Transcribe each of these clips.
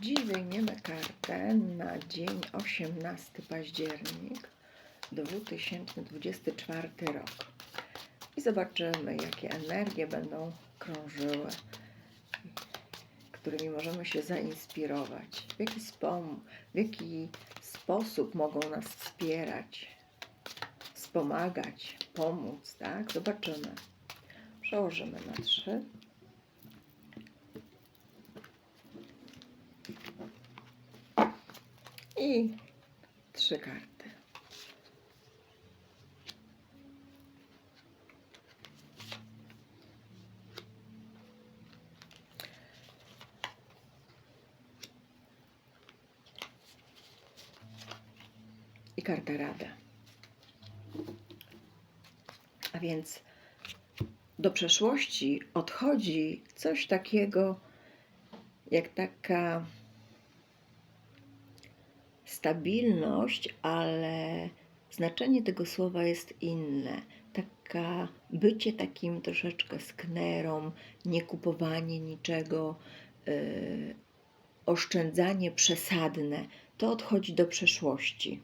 Dziś wyjmiemy kartę na dzień 18 październik 2024 rok. I zobaczymy, jakie energie będą krążyły, którymi możemy się zainspirować. W jaki, w jaki sposób mogą nas wspierać, wspomagać, pomóc, tak? Zobaczymy. Przełożymy na trzy. I trzy karty. I karta rada. A więc do przeszłości odchodzi coś takiego jak taka stabilność, ale znaczenie tego słowa jest inne. Taka bycie takim troszeczkę sknerą, nie kupowanie niczego, yy, oszczędzanie przesadne, to odchodzi do przeszłości.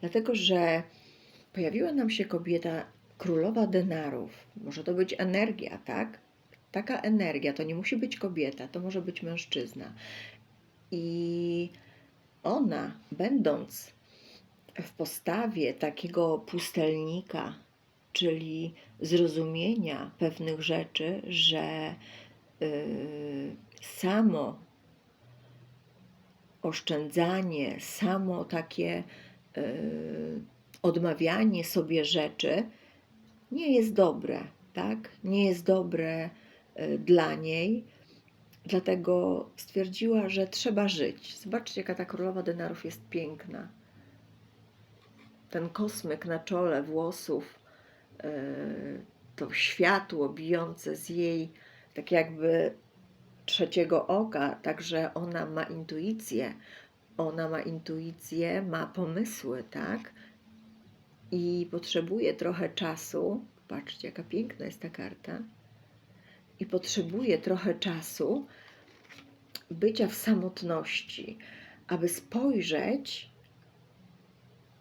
Dlatego, że pojawiła nam się kobieta królowa denarów. Może to być energia, tak? Taka energia to nie musi być kobieta, to może być mężczyzna. I ona, będąc w postawie takiego pustelnika, czyli zrozumienia pewnych rzeczy, że yy, samo oszczędzanie, samo takie yy, odmawianie sobie rzeczy nie jest dobre, tak? Nie jest dobre yy, dla niej Dlatego stwierdziła, że trzeba żyć. Zobaczcie, jaka ta królowa denarów jest piękna. Ten kosmyk na czole włosów, yy, to światło bijące z jej, tak jakby trzeciego oka, także ona ma intuicję. Ona ma intuicję, ma pomysły, tak? I potrzebuje trochę czasu. Patrzcie, jaka piękna jest ta karta i potrzebuje trochę czasu bycia w samotności, aby spojrzeć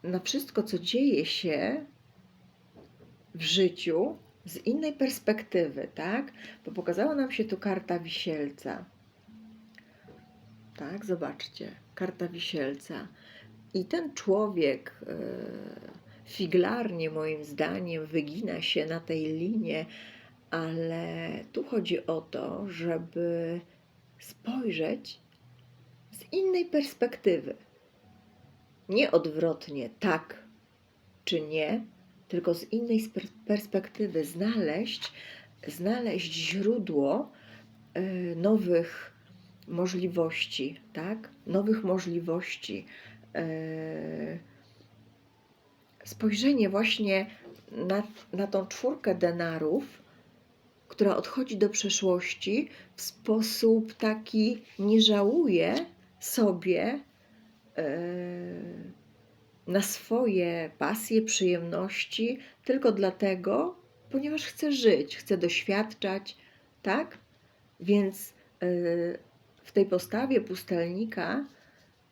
na wszystko, co dzieje się w życiu z innej perspektywy, tak? Bo pokazała nam się tu karta wisielca. Tak, zobaczcie, karta wisielca. I ten człowiek e, figlarnie, moim zdaniem, wygina się na tej linie ale tu chodzi o to, żeby spojrzeć z innej perspektywy. Nie odwrotnie, tak czy nie, tylko z innej perspektywy znaleźć, znaleźć źródło y, nowych możliwości, tak? Nowych możliwości. Y, spojrzenie właśnie na, na tą czwórkę denarów która odchodzi do przeszłości w sposób taki nie żałuje sobie e, na swoje pasje, przyjemności, tylko dlatego, ponieważ chce żyć, chce doświadczać, tak? Więc e, w tej postawie pustelnika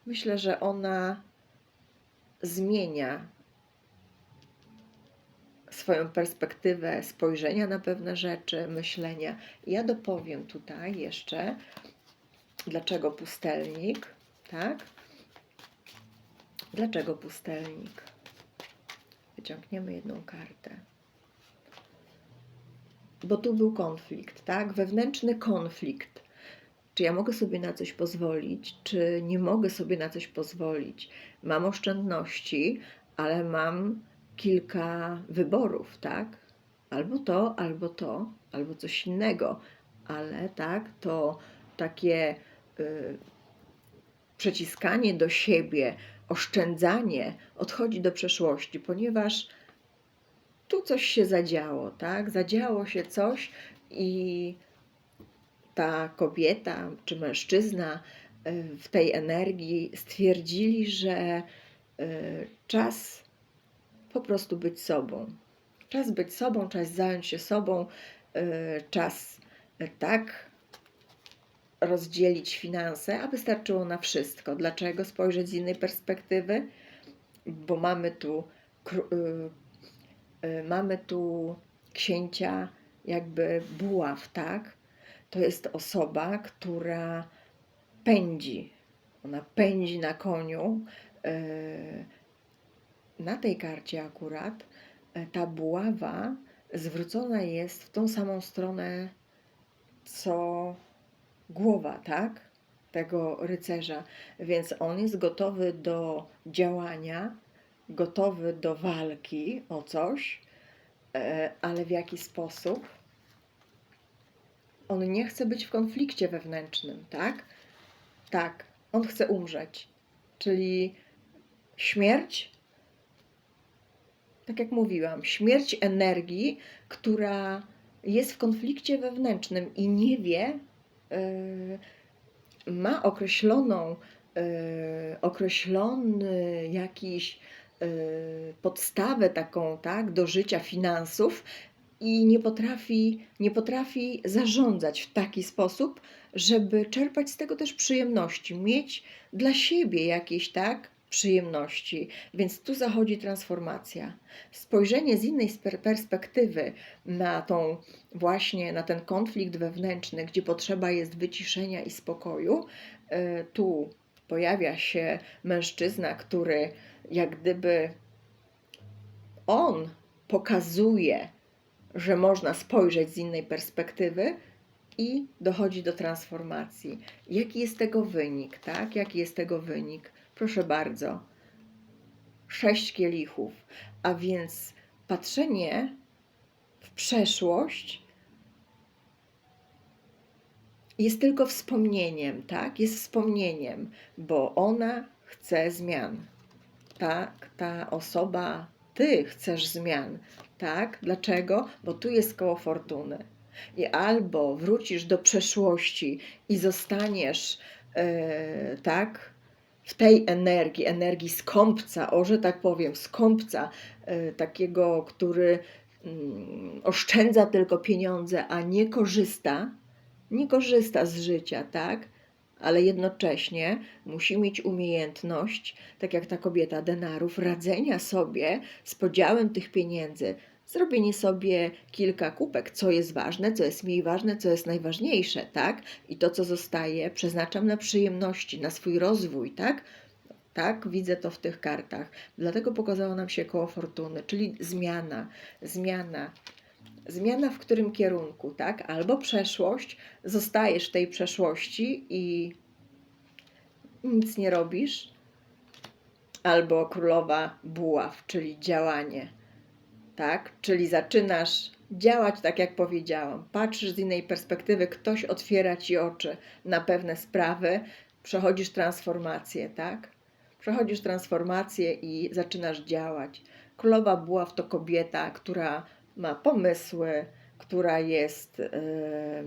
myślę, że ona zmienia swoją perspektywę spojrzenia na pewne rzeczy, myślenia. Ja dopowiem tutaj jeszcze, dlaczego pustelnik, tak? Dlaczego pustelnik? Wyciągniemy jedną kartę. Bo tu był konflikt, tak? Wewnętrzny konflikt. Czy ja mogę sobie na coś pozwolić, czy nie mogę sobie na coś pozwolić? Mam oszczędności, ale mam kilka wyborów, tak? Albo to, albo to, albo coś innego, ale tak, to takie y, przeciskanie do siebie, oszczędzanie odchodzi do przeszłości, ponieważ tu coś się zadziało, tak? Zadziało się coś i ta kobieta czy mężczyzna y, w tej energii stwierdzili, że y, czas po prostu być sobą. Czas być sobą, czas zająć się sobą, e, czas e, tak rozdzielić finanse, a wystarczyło na wszystko. Dlaczego spojrzeć z innej perspektywy? Bo mamy tu, y, mamy tu księcia jakby buław, tak? To jest osoba, która pędzi. Ona pędzi na koniu. y, Na tej karcie akurat y, ta buława zwrócona jest w tą samą stronę, co głowa, tak? Tego rycerza. Więc on jest gotowy do działania, gotowy do walki o coś, e, ale w jaki sposób? On nie chce być w konflikcie wewnętrznym, tak? Tak, on chce umrzeć. Czyli śmierć, tak jak mówiłam, śmierć energii, która jest w konflikcie wewnętrznym i nie wie, yy, ma określoną, yy, określony jakiś yy, podstawę taką, tak, do życia finansów i nie potrafi, nie potrafi zarządzać w taki sposób, żeby czerpać z tego też przyjemności, mieć dla siebie jakieś, tak, przyjemności. Więc tu zachodzi transformacja. Spojrzenie z innej perspektywy na tą właśnie na ten konflikt wewnętrzny, gdzie potrzeba jest wyciszenia i spokoju, y, tu pojawia się mężczyzna, który jak gdyby on pokazuje, że można spojrzeć z innej perspektywy i dochodzi do transformacji. Jaki jest tego wynik, tak? Jaki jest tego wynik? Proszę bardzo. Sześć kielichów, a więc patrzenie w przeszłość jest tylko wspomnieniem, tak? Jest wspomnieniem, bo ona chce zmian. Tak, ta osoba, ty chcesz zmian, tak? Dlaczego? Bo tu jest koło fortuny. I albo wrócisz do przeszłości i zostaniesz, e, tak, tej energii, energii skąpca, o że tak powiem, skąpca, e, takiego, który mm, oszczędza tylko pieniądze, a nie korzysta, nie korzysta z życia, tak? Ale jednocześnie musi mieć umiejętność, tak jak ta kobieta denarów, radzenia sobie z podziałem tych pieniędzy, zrobienie sobie kilka kupek, co jest ważne, co jest mniej ważne, co jest najważniejsze, tak? I to, co zostaje, przeznaczam na przyjemności, na swój rozwój, tak? Tak, widzę to w tych kartach. Dlatego pokazało nam się koło fortuny, czyli zmiana, zmiana. Zmiana w którym kierunku, tak? Albo przeszłość, zostajesz w tej przeszłości i nic nie robisz, albo królowa buław, czyli działanie tak? Czyli zaczynasz działać tak, jak powiedziałam. Patrzysz z innej perspektywy, ktoś otwiera ci oczy na pewne sprawy, przechodzisz transformację, tak? Przechodzisz transformację i zaczynasz działać. Królowa Buław to kobieta, która ma pomysły, która jest e,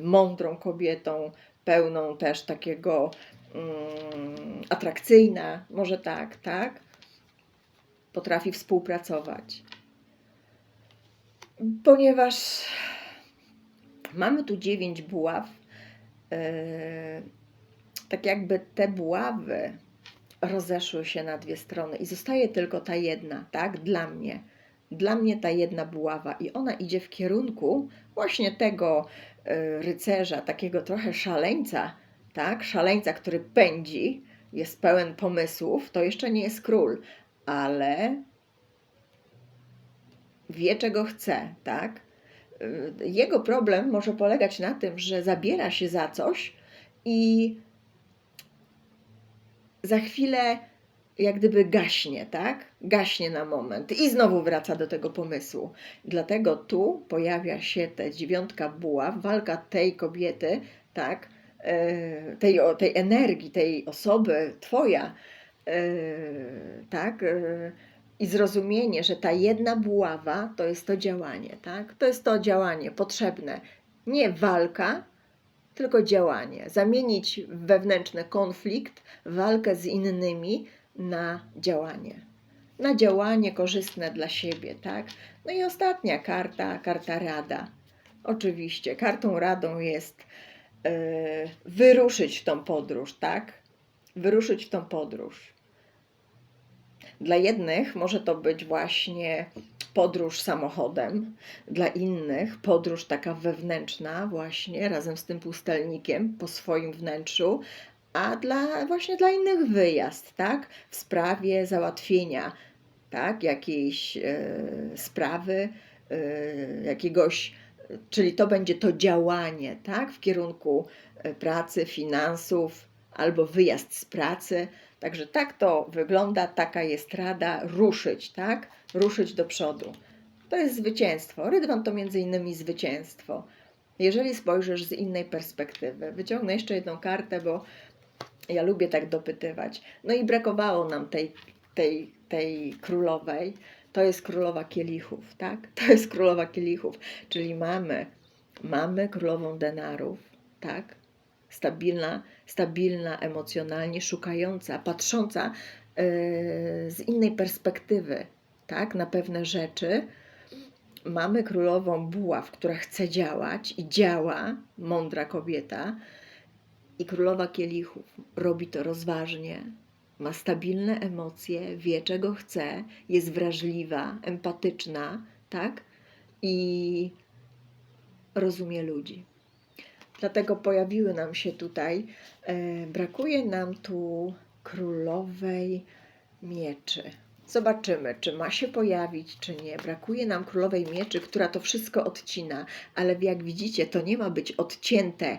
mądrą kobietą, pełną też takiego mm, atrakcyjna, może tak, tak? Potrafi współpracować ponieważ mamy tu dziewięć buław, yy, tak jakby te buławy rozeszły się na dwie strony i zostaje tylko ta jedna, tak? Dla mnie. Dla mnie ta jedna buława i ona idzie w kierunku właśnie tego yy, rycerza, takiego trochę szaleńca, tak? Szaleńca, który pędzi, jest pełen pomysłów, to jeszcze nie jest król, ale wie, czego chce, tak? Y, Jego problem może polegać na tym, że zabiera się za coś i za chwilę jak gdyby gaśnie, tak? Gaśnie na moment i znowu wraca do tego pomysłu. Dlatego tu pojawia się ta dziewiątka buław, walka tej kobiety, tak? Y, Tej, tej energii, tej osoby, twoja, y, tak? I zrozumienie, że ta jedna buława to jest to działanie, tak? To jest to działanie potrzebne. Nie walka, tylko działanie. Zamienić wewnętrzny konflikt, walkę z innymi na działanie. Na działanie korzystne dla siebie, tak? No i ostatnia karta, karta rada. Oczywiście, kartą radą jest e, wyruszyć w tą podróż, tak? Wyruszyć w tą podróż. Dla jednych może to być właśnie podróż samochodem, dla innych podróż taka wewnętrzna, właśnie razem z tym pustelnikiem po swoim wnętrzu, a dla właśnie dla innych wyjazd, tak? W sprawie załatwienia, tak? Jakiejś e, sprawy, e, jakiegoś, czyli to będzie to działanie, tak? W kierunku e, pracy, finansów albo wyjazd z pracy. Także tak to wygląda, taka jest rada ruszyć, tak? Ruszyć do przodu. To jest zwycięstwo. Rydwan to między innymi zwycięstwo. Jeżeli spojrzysz z innej perspektywy, wyciągnę jeszcze jedną kartę, bo ja lubię tak dopytywać. No i brakowało nam tej, tej, tej królowej. To jest królowa kielichów, tak? To jest królowa kielichów, czyli mamy, mamy królową denarów, tak? Stabilna, stabilna emocjonalnie, szukająca, patrząca yy, z innej perspektywy, tak? Na pewne rzeczy. Mamy królową buław, która chce działać i działa, mądra kobieta, i królowa kielichów robi to rozważnie, ma stabilne emocje, wie czego chce, jest wrażliwa, empatyczna, tak? I rozumie ludzi. Dlatego pojawiły nam się tutaj, e, brakuje nam tu królowej mieczy. Zobaczymy, czy ma się pojawić, czy nie. Brakuje nam królowej mieczy, która to wszystko odcina, ale jak widzicie, to nie ma być odcięte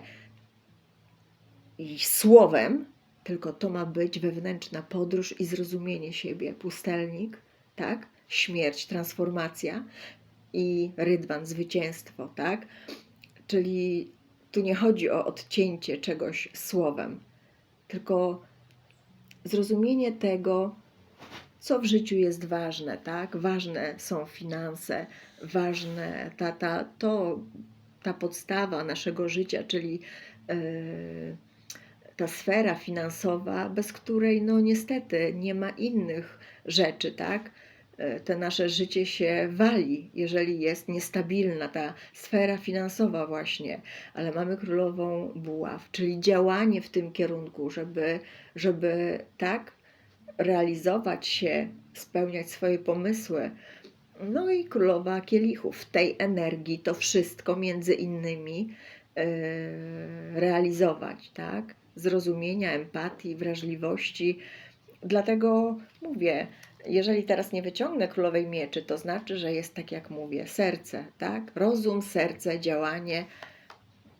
słowem, tylko to ma być wewnętrzna podróż i zrozumienie siebie. Pustelnik, tak? Śmierć, transformacja i rydwan, zwycięstwo, tak? Czyli tu nie chodzi o odcięcie czegoś słowem, tylko zrozumienie tego, co w życiu jest ważne, tak? Ważne są finanse, ważne ta, ta, to, ta podstawa naszego życia, czyli yy, ta sfera finansowa, bez której no niestety nie ma innych rzeczy, tak? E, Te nasze życie się wali, jeżeli jest niestabilna ta sfera finansowa właśnie, ale mamy królową buław, czyli działanie w tym kierunku, żeby, żeby tak realizować się, spełniać swoje pomysły. No i królowa kielichów, w tej energii to wszystko między innymi e, realizować, tak? Zrozumienia, empatii, wrażliwości. Dlatego mówię, jeżeli teraz nie wyciągnę królowej mieczy, to znaczy, że jest tak jak mówię, serce, tak? Rozum, serce, działanie.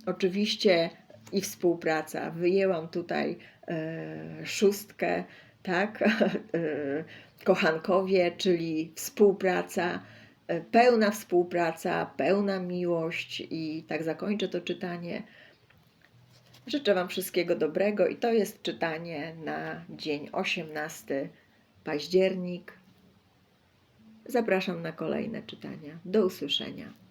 Oczywiście i współpraca. Wyjęłam tutaj e, szóstkę, tak? E, kochankowie, czyli współpraca, e, pełna współpraca, pełna miłość i tak zakończę to czytanie. Życzę Wam wszystkiego dobrego i to jest czytanie na dzień 18 październik. Zapraszam na kolejne czytania. Do usłyszenia.